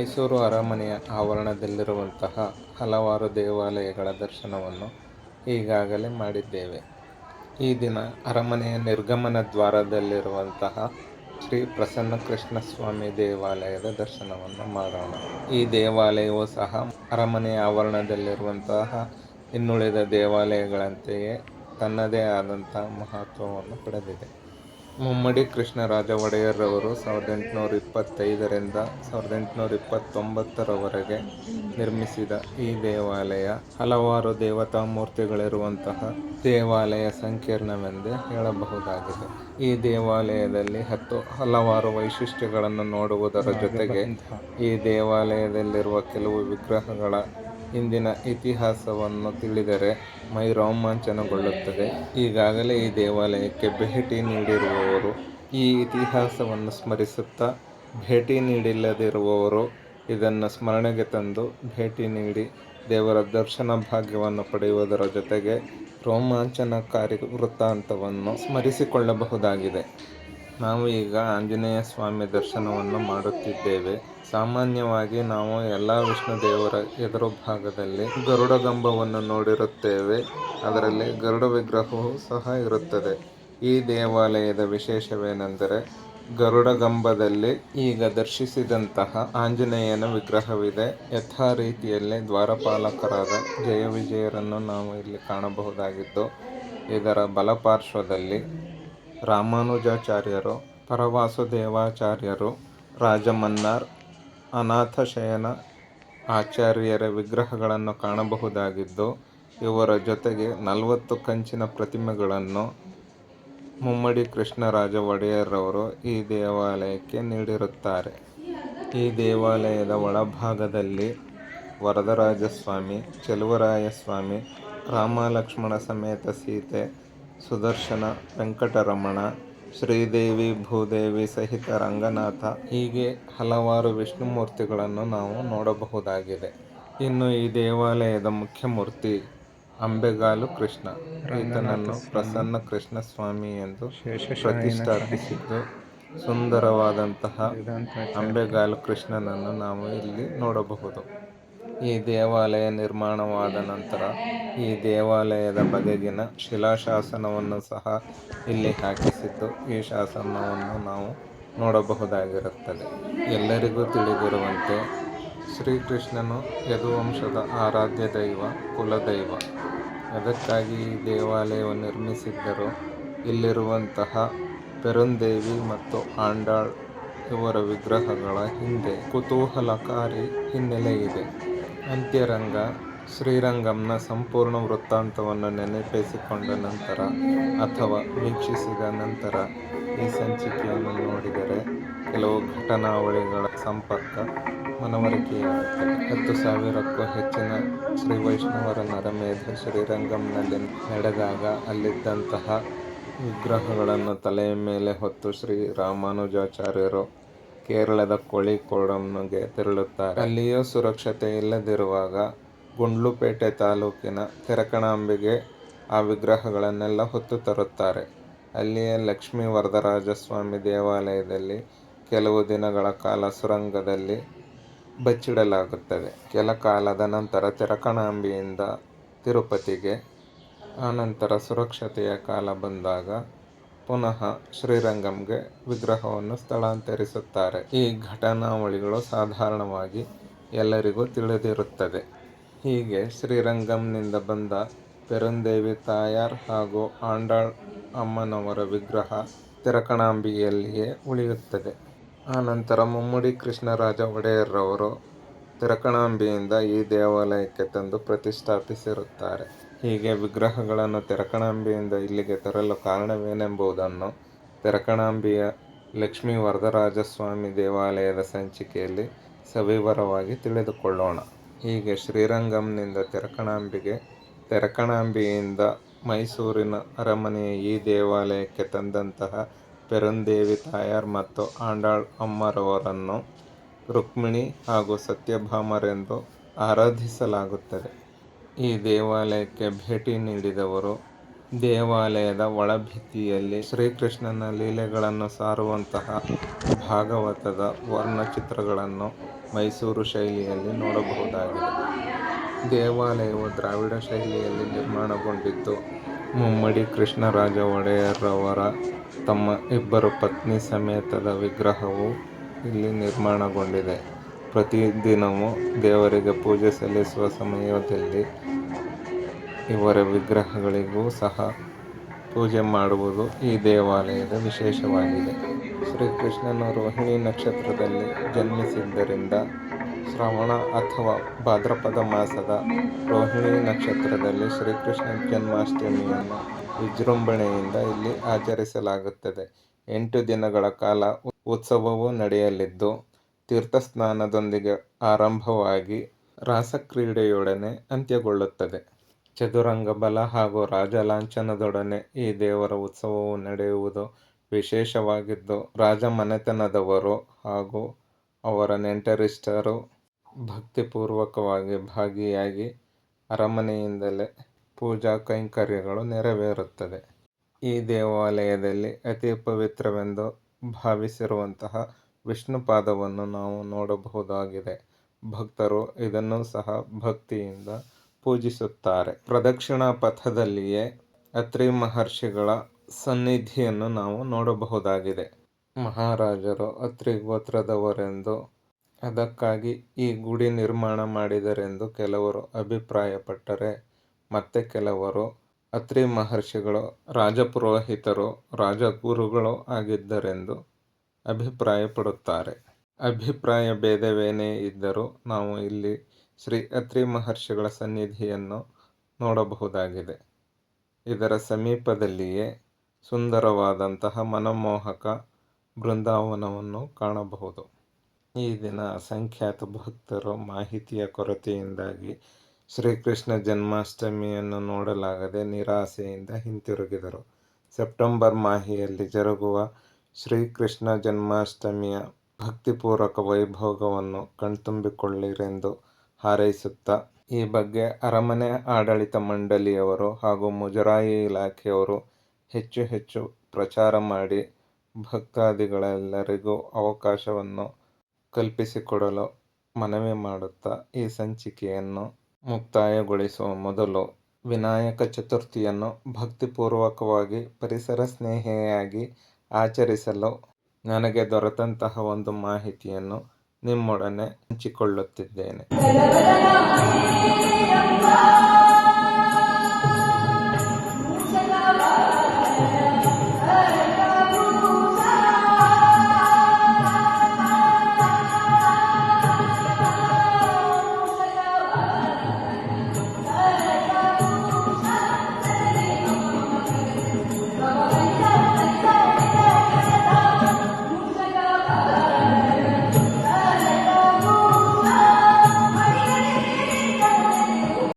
ಮೈಸೂರು ಅರಮನೆಯ ಆವರಣದಲ್ಲಿರುವಂತಹ ಹಲವಾರು ದೇವಾಲಯಗಳ ದರ್ಶನವನ್ನು ಈಗಾಗಲೇ ಮಾಡಿದ್ದೇವೆ. ಈ ದಿನ ಅರಮನೆಯ ನಿರ್ಗಮನ ದ್ವಾರದಲ್ಲಿರುವಂತಹ ಶ್ರೀ ಪ್ರಸನ್ನಕೃಷ್ಣ ಸ್ವಾಮಿ ದೇವಾಲಯದ ದರ್ಶನವನ್ನು ಮಾಡೋಣ. ಈ ದೇವಾಲಯವು ಸಹ ಅರಮನೆಯ ಆವರಣದಲ್ಲಿರುವಂತಹ ಇನ್ನುಳಿದ ದೇವಾಲಯಗಳಂತೆಯೇ ತನ್ನದೇ ಆದಂಥ ಮಹತ್ವವನ್ನು ಪಡೆದಿದೆ. ಮುಮ್ಮಡಿ ಕೃಷ್ಣರಾಜ ಒಡೆಯರ್ರವರು ಸಾವಿರದ ಎಂಟುನೂರ ಇಪ್ಪತ್ತೈದರಿಂದ ಸಾವಿರದ ಎಂಟುನೂರ ಇಪ್ಪತ್ತೊಂಬತ್ತರವರೆಗೆ ನಿರ್ಮಿಸಿದ ಈ ದೇವಾಲಯ ಹಲವಾರು ದೇವತಾ ಮೂರ್ತಿಗಳಿರುವಂತಹ ದೇವಾಲಯ ಸಂಕೀರ್ಣವೆಂದೇ ಹೇಳಬಹುದಾಗಿದೆ. ಈ ದೇವಾಲಯದಲ್ಲಿ ಹತ್ತು ಹಲವಾರು ವೈಶಿಷ್ಟ್ಯಗಳನ್ನು ನೋಡುವುದರ ಜೊತೆಗೆ ಈ ದೇವಾಲಯದಲ್ಲಿರುವ ಕೆಲವು ವಿಗ್ರಹಗಳ ಹಿಂದಿನ ಇತಿಹಾಸವನ್ನು ತಿಳಿದರೆ ಮೈ ರೋಮಾಂಚನಗೊಳ್ಳುತ್ತದೆ. ಈಗಾಗಲೇ ಈ ದೇವಾಲಯಕ್ಕೆ ಭೇಟಿ ನೀಡಿರುವವರು ಈ ಇತಿಹಾಸವನ್ನು ಸ್ಮರಿಸುತ್ತಾ ಭೇಟಿ ನೀಡಿಲ್ಲದಿರುವವರು ಇದನ್ನು ಸ್ಮರಣೆಗೆ ತಂದು ಭೇಟಿ ನೀಡಿ ದೇವರ ದರ್ಶನ ಭಾಗ್ಯವನ್ನು ಪಡೆಯುವುದರ ಜೊತೆಗೆ ರೋಮಾಂಚನಕಾರಿ ವೃತ್ತಾಂತವನ್ನು ಸ್ಮರಿಸಿಕೊಳ್ಳಬಹುದಾಗಿದೆ. ನಾವು ಈಗ ಆಂಜನೇಯ ಸ್ವಾಮಿ ದರ್ಶನವನ್ನು ಮಾಡುತ್ತಿದ್ದೇವೆ. ಸಾಮಾನ್ಯವಾಗಿ ನಾವು ಎಲ್ಲ ವಿಷ್ಣು ದೇವರ ಎದುರು ಭಾಗದಲ್ಲಿ ಗರುಡ ಗಂಬವನ್ನು ನೋಡಿರುತ್ತೇವೆ. ಅದರಲ್ಲಿ ಗರುಡ ವಿಗ್ರಹವು ಸಹ ಇರುತ್ತದೆ. ಈ ದೇವಾಲಯದ ವಿಶೇಷವೇನೆಂದರೆ ಗರುಡಗಂಬದಲ್ಲಿ ಈಗ ದರ್ಶಿಸಿದಂತಹ ಆಂಜನೇಯನ ವಿಗ್ರಹವಿದೆ. ಯಥಾ ರೀತಿಯಲ್ಲಿ ದ್ವಾರಪಾಲಕರಾದ ಜಯ ವಿಜಯರನ್ನು ನಾವು ಇಲ್ಲಿ ಕಾಣಬಹುದಾಗಿದ್ದು, ಇದರ ಬಲಪಾರ್ಶ್ವದಲ್ಲಿ ರಾಮಾನುಜಾಚಾರ್ಯರು, ಪರವಾಸುದೇವಾಚಾರ್ಯರು, ರಾಜಮನ್ನಾರ್, ಅನಾಥಶಯನ ಆಚಾರ್ಯರ ವಿಗ್ರಹಗಳನ್ನು ಕಾಣಬಹುದಾಗಿದ್ದು, ಇವರ ಜೊತೆಗೆ ನಲವತ್ತು ಕಂಚಿನ ಪ್ರತಿಮೆಗಳನ್ನು ಮುಮ್ಮಡಿ ಕೃಷ್ಣರಾಜ ಒಡೆಯರವರು ಈ ದೇವಾಲಯಕ್ಕೆ ನೀಡಿರುತ್ತಾರೆ. ಈ ದೇವಾಲಯದ ಒಳಭಾಗದಲ್ಲಿ ವರದರಾಜಸ್ವಾಮಿ, ಚೆಲುವರಾಯಸ್ವಾಮಿ ರಾಮ ಸಮೇತ ಸೀತೆ ಸುದರ್ಶನ ವೆಂಕಟರಮಣ ಶ್ರೀದೇವಿ ಭೂದೇವಿ ಸಹಿತ ರಂಗನಾಥ. ಹೀಗೆ ಹಲವಾರು ವಿಷ್ಣು ಮೂರ್ತಿಗಳನ್ನು ನಾವು ನೋಡಬಹುದಾಗಿದೆ. ಇನ್ನು ಈ ದೇವಾಲಯದ ಮುಖ್ಯ ಮೂರ್ತಿ ಅಂಬೆಗಾಲು ಕೃಷ್ಣ. ಈತನನ್ನು ಪ್ರಸನ್ನ ಕೃಷ್ಣ ಸ್ವಾಮಿ ಎಂದು ಪ್ರತಿಷ್ಠಾಪಿಸಿದ್ದು. ಸುಂದರವಾದಂತಹ ಅಂಬೆಗಾಲು ಕೃಷ್ಣನನ್ನು ನಾವು ಇಲ್ಲಿ ನೋಡಬಹುದು. ಈ ದೇವಾಲಯ ನಿರ್ಮಾಣವಾದ ನಂತರ ಈ ದೇವಾಲಯದ ಬಗೆಗಿನ ಶಿಲಾಶಾಸನವನ್ನು ಸಹ ಇಲ್ಲಿ ಹಾಕಿಸಿದ್ದು, ಈ ಶಾಸನವನ್ನು ನಾವು ನೋಡಬಹುದಾಗಿರುತ್ತದೆ. ಎಲ್ಲರಿಗೂ ತಿಳಿದಿರುವಂತೆ, ಶ್ರೀಕೃಷ್ಣನು ಯದುವಂಶದ ಆರಾಧ್ಯ ದೈವ, ಕುಲದೈವ. ಅದಕ್ಕಾಗಿ ಈ ದೇವಾಲಯವನ್ನು ನಿರ್ಮಿಸಿದ್ದರು, ಇಲ್ಲಿರುವಂತಹ ಪೆರುಂದೇವಿ ಮತ್ತು ಆಂಡಾಳ್ ಇವರ ವಿಗ್ರಹಗಳ ಹಿಂದೆ ಕುತೂಹಲಕಾರಿ ಹಿನ್ನೆಲೆ ಇದೆ. ಅಂತ್ಯರಂಗ, ಶ್ರೀರಂಗಂನ ಸಂಪೂರ್ಣ ವೃತ್ತಾಂತವನ್ನು ನೆನಪಿಸಿಕೊಂಡ ನಂತರ ಅಥವಾ ವೀಕ್ಷಿಸಿದ ನಂತರ ಈ ಸಂಚಿಕೆಯನ್ನು ನೋಡಿದರೆ ಕೆಲವು ಘಟನಾವಳಿಗಳ ಸಂಪರ್ಕ ಮನವರಿಕೆಯಾಗುತ್ತದೆ. ಹತ್ತು ಸಾವಿರಕ್ಕೂ ಹೆಚ್ಚಿನ ಶ್ರೀ ವೈಷ್ಣವರ ನರಮೇಧ ಶ್ರೀರಂಗಂನಲ್ಲಿ ನಡೆದಾಗ ಅಲ್ಲಿದ್ದಂತಹ ವಿಗ್ರಹಗಳನ್ನು ತಲೆಯ ಮೇಲೆ ಹೊತ್ತು ಶ್ರೀ ರಾಮಾನುಜಾಚಾರ್ಯರು ಕೇರಳದ ಕೋಳಿಕೋಡಂಗೆ ತೆರಳುತ್ತಾರೆ. ಅಲ್ಲಿಯೂ ಸುರಕ್ಷತೆ ಇಲ್ಲದಿರುವಾಗ ಗುಂಡ್ಲುಪೇಟೆ ತಾಲೂಕಿನ ತೆರಕಣಾಂಬೆಗೆ ಆ ವಿಗ್ರಹಗಳನ್ನೆಲ್ಲ ಹೊತ್ತು ತರುತ್ತಾರೆ. ಅಲ್ಲಿಯ ಲಕ್ಷ್ಮೀ ವರದರಾಜಸ್ವಾಮಿ ದೇವಾಲಯದಲ್ಲಿ ಕೆಲವು ದಿನಗಳ ಕಾಲ ಸುರಂಗದಲ್ಲಿ ಬಚ್ಚಿಡಲಾಗುತ್ತದೆ. ಕೆಲ ಕಾಲದ ನಂತರ ತೆರಕಣಾಂಬಿಯಿಂದ ತಿರುಪತಿಗೆ ಆನಂತರ ಸುರಕ್ಷತೆಯ ಕಾಲ ಬಂದಾಗ ಪುನಃ ಶ್ರೀರಂಗಂಗೆ ವಿಗ್ರಹವನ್ನು ಸ್ಥಳಾಂತರಿಸುತ್ತಾರೆ. ಈ ಘಟನಾವಳಿಗಳು ಸಾಧಾರಣವಾಗಿ ಎಲ್ಲರಿಗೂ ತಿಳಿದಿರುತ್ತದೆ. ಹೀಗೆ ಶ್ರೀರಂಗಂನಿಂದ ಬಂದ ಪೆರುಂದೇವಿ ತಾಯಾರ್ ಹಾಗೂ ಆಂಡಾಳ್ ಅಮ್ಮನವರ ವಿಗ್ರಹ ತಿರಕಣಾಂಬಿಯಲ್ಲಿಯೇ ಉಳಿಯುತ್ತದೆ. ಆನಂತರ ಮುಮ್ಮಡಿ ಕೃಷ್ಣರಾಜ ಒಡೆಯರ್ರವರು ತಿರಕಣಾಂಬಿಯಿಂದ ಈ ದೇವಾಲಯಕ್ಕೆ ತಂದು ಪ್ರತಿಷ್ಠಾಪಿಸಿರುತ್ತಾರೆ. ಹೀಗೆ ವಿಗ್ರಹಗಳನ್ನು ತೆರಕಣಾಂಬಿಯಿಂದ ಇಲ್ಲಿಗೆ ತರಲು ಕಾರಣವೇನೆಂಬುದನ್ನು ತೆರಕಣಾಂಬಿಯ ಲಕ್ಷ್ಮೀ ವರದರಾಜಸ್ವಾಮಿ ದೇವಾಲಯದ ಸಂಚಿಕೆಯಲ್ಲಿ ಸವಿವರವಾಗಿ ತಿಳಿದುಕೊಳ್ಳೋಣ. ಹೀಗೆ ಶ್ರೀರಂಗಂನಿಂದ ತೆರಕಣಾಂಬಿಗೆ ತೆರಕಣಾಂಬಿಯಿಂದ ಮೈಸೂರಿನ ಅರಮನೆಯ ಈ ದೇವಾಲಯಕ್ಕೆ ತಂದಂತಹ ಪೆರುಂದೇವಿ ತಾಯಾರ್ ಮತ್ತು ಆಂಡಾಳ್ ಅಮ್ಮರವರನ್ನು ರುಕ್ಮಿಣಿ ಹಾಗೂ ಸತ್ಯಭಾಮರೆಂದು ಆರಾಧಿಸಲಾಗುತ್ತದೆ. ಈ ದೇವಾಲಯಕ್ಕೆ ಭೇಟಿ ನೀಡಿದವರು ದೇವಾಲಯದ ಒಳಭಿತ್ತಿಯಲ್ಲಿ ಶ್ರೀಕೃಷ್ಣನ ಲೀಲೆಗಳನ್ನು ಸಾರುವಂತಹ ಭಾಗವತದ ವರ್ಣಚಿತ್ರಗಳನ್ನು ಮೈಸೂರು ಶೈಲಿಯಲ್ಲಿ ನೋಡಬಹುದಾಗಿದೆ. ದೇವಾಲಯವು ದ್ರಾವಿಡ ಶೈಲಿಯಲ್ಲಿ ನಿರ್ಮಾಣಗೊಂಡಿದ್ದು, ಮುಮ್ಮಡಿ ಕೃಷ್ಣರಾಜ ಒಡೆಯರ್ರವರ ತಮ್ಮ ಇಬ್ಬರು ಪತ್ನಿ ಸಮೇತದ ವಿಗ್ರಹವು ಇಲ್ಲಿ ನಿರ್ಮಾಣಗೊಂಡಿದೆ. ಪ್ರತಿದಿನವೂ ದೇವರಿಗೆ ಪೂಜೆ ಸಲ್ಲಿಸುವ ಸಮಯದಲ್ಲಿ ಇವರ ವಿಗ್ರಹಗಳಿಗೂ ಸಹ ಪೂಜೆ ಮಾಡುವುದು ಈ ದೇವಾಲಯದ ವಿಶೇಷವಾಗಿದೆ. ಶ್ರೀಕೃಷ್ಣನು ರೋಹಿಣಿ ನಕ್ಷತ್ರದಲ್ಲಿ ಜನ್ಮಿಸಿದ್ದರಿಂದ ಶ್ರವಣ ಅಥವಾ ಭಾದ್ರಪದ ಮಾಸದ ರೋಹಿಣಿ ನಕ್ಷತ್ರದಲ್ಲಿ ಶ್ರೀಕೃಷ್ಣ ಜನ್ಮಾಷ್ಟಮಿಯನ್ನು ವಿಜೃಂಭಣೆಯಿಂದ ಇಲ್ಲಿ ಆಚರಿಸಲಾಗುತ್ತದೆ. ಎಂಟು ದಿನಗಳ ಕಾಲ ಉತ್ಸವವು ನಡೆಯಲಿದ್ದು, ತೀರ್ಥಸ್ನಾನದೊಂದಿಗೆ ಆರಂಭವಾಗಿ ರಾಸಕ್ರೀಡೆಯೊಡನೆ ಅಂತ್ಯಗೊಳ್ಳುತ್ತದೆ. ಚದುರಂಗ ಬಲ ಹಾಗೂ ರಾಜಲಾಂಛನದೊಡನೆ ಈ ದೇವರ ಉತ್ಸವವು ನಡೆಯುವುದು ವಿಶೇಷವಾಗಿದ್ದು, ರಾಜಮನೆತನದವರು ಹಾಗೂ ಅವರ ನೆಂಟರಿಷ್ಟರು ಭಕ್ತಿಪೂರ್ವಕವಾಗಿ ಭಾಗಿಯಾಗಿ ಅರಮನೆಯಿಂದಲೇ ಪೂಜಾ ಕೈಂಕರ್ಯಗಳು ನೆರವೇರುತ್ತದೆ. ಈ ದೇವಾಲಯದಲ್ಲಿ ಅತಿ ಪವಿತ್ರವೆಂದು ಭಾವಿಸಿರುವಂತಹ ವಿಷ್ಣುಪಾದವನ್ನು ನಾವು ನೋಡಬಹುದಾಗಿದೆ. ಭಕ್ತರು ಇದನ್ನು ಸಹ ಭಕ್ತಿಯಿಂದ ಪೂಜಿಸುತ್ತಾರೆ. ಪ್ರದಕ್ಷಿಣಾ ಪಥದಲ್ಲಿಯೇ ಅತ್ರಿ ಮಹರ್ಷಿಗಳ ಸನ್ನಿಧಿಯನ್ನು ನಾವು ನೋಡಬಹುದಾಗಿದೆ. ಮಹಾರಾಜರು ಅತ್ರಿ ಗೋತ್ರದವರೆಂದು ಅದಕ್ಕಾಗಿ ಈ ಗುಡಿ ನಿರ್ಮಾಣ ಮಾಡಿದರೆಂದು ಕೆಲವರು ಅಭಿಪ್ರಾಯಪಟ್ಟರೆ, ಮತ್ತೆ ಕೆಲವರು ಅತ್ರಿ ಮಹರ್ಷಿಗಳು ರಾಜಪುರೋಹಿತರು ರಾಜಗುರುಗಳು ಆಗಿದ್ದರೆಂದು ಅಭಿಪ್ರಾಯಪಡುತ್ತಾರೆ. ಅಭಿಪ್ರಾಯ ಭೇದವೇನೇ ಇದ್ದರೂ ನಾವು ಇಲ್ಲಿ ಶ್ರೀ ಅತ್ರಿ ಮಹರ್ಷಿಗಳ ಸನ್ನಿಧಿಯನ್ನು ನೋಡಬಹುದಾಗಿದೆ. ಇದರ ಸಮೀಪದಲ್ಲಿಯೇ ಸುಂದರವಾದಂತಹ ಮನಮೋಹಕ ಬೃಂದಾವನವನ್ನು ಕಾಣಬಹುದು. ಈ ದಿನ ಅಸಂಖ್ಯಾತ ಭಕ್ತರು ಮಾಹಿತಿಯ ಕೊರತೆಯಿಂದಾಗಿ ಶ್ರೀಕೃಷ್ಣ ಜನ್ಮಾಷ್ಟಮಿಯನ್ನು ನೋಡಲಾಗದೆ ನಿರಾಸೆಯಿಂದ ಹಿಂತಿರುಗಿದರು. ಸೆಪ್ಟೆಂಬರ್ ಮಾಹೆಯಲ್ಲಿ ಜರುಗುವ ಶ್ರೀಕೃಷ್ಣ ಜನ್ಮಾಷ್ಟಮಿಯ ಭಕ್ತಿಪೂರ್ವಕ ವೈಭೋಗವನ್ನು ಕಣ್ತುಂಬಿಕೊಳ್ಳಿರೆಂದು ಹಾರೈಸುತ್ತಾ, ಈ ಬಗ್ಗೆ ಅರಮನೆ ಆಡಳಿತ ಮಂಡಳಿಯವರು ಹಾಗೂ ಮುಜರಾಯಿ ಇಲಾಖೆಯವರು ಹೆಚ್ಚು ಹೆಚ್ಚು ಪ್ರಚಾರ ಮಾಡಿ ಭಕ್ತಾದಿಗಳೆಲ್ಲರಿಗೂ ಅವಕಾಶವನ್ನು ಕಲ್ಪಿಸಿಕೊಡಲು ಮನವಿ ಮಾಡುತ್ತಾ ಈ ಸಂಚಿಕೆಯನ್ನು ಮುಕ್ತಾಯಗೊಳಿಸುವ ಮೊದಲು ವಿನಾಯಕ ಚತುರ್ಥಿಯನ್ನು ಭಕ್ತಿಪೂರ್ವಕವಾಗಿ ಪರಿಸರ ಸ್ನೇಹಿಯಾಗಿ ಆಚರಿಸಲು ನನಗೆ ದೊರೆತಂತಹ ಒಂದು ಮಾಹಿತಿಯನ್ನು ನಿಮ್ಮೊಡನೆ ಹಂಚಿಕೊಳ್ಳುತ್ತಿದ್ದೇನೆ.